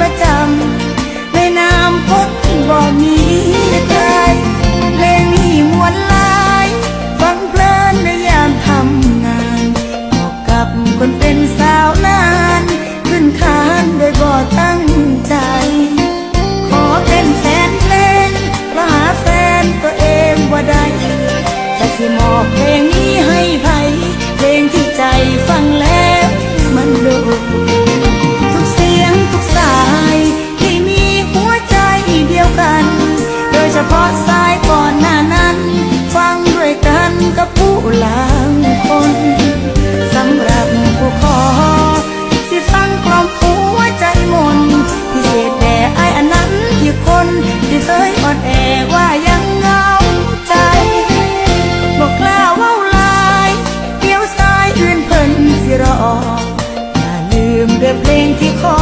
ประจำในนามคนบ่มีใครเพลงนี้มวนลายฟังเพลินในยามทำงานบอกกับคนเป็นสาวนา ฉพาะสายก่อนหน้านั้น ฟังด้วยกันกับผู้หลางคนสำหรับผู้ขอ สิฟังกล่อมหัวใจมนพิเศษแด่ไอายอันนั้นอีกคนที่เคยอ่อนแอว่ายังเงาใจ บอกกล้าว่าลายเดี๋ยวสายอื่นเพิ่นสิรออย่าลืมเด้วยเพลงที่ขอ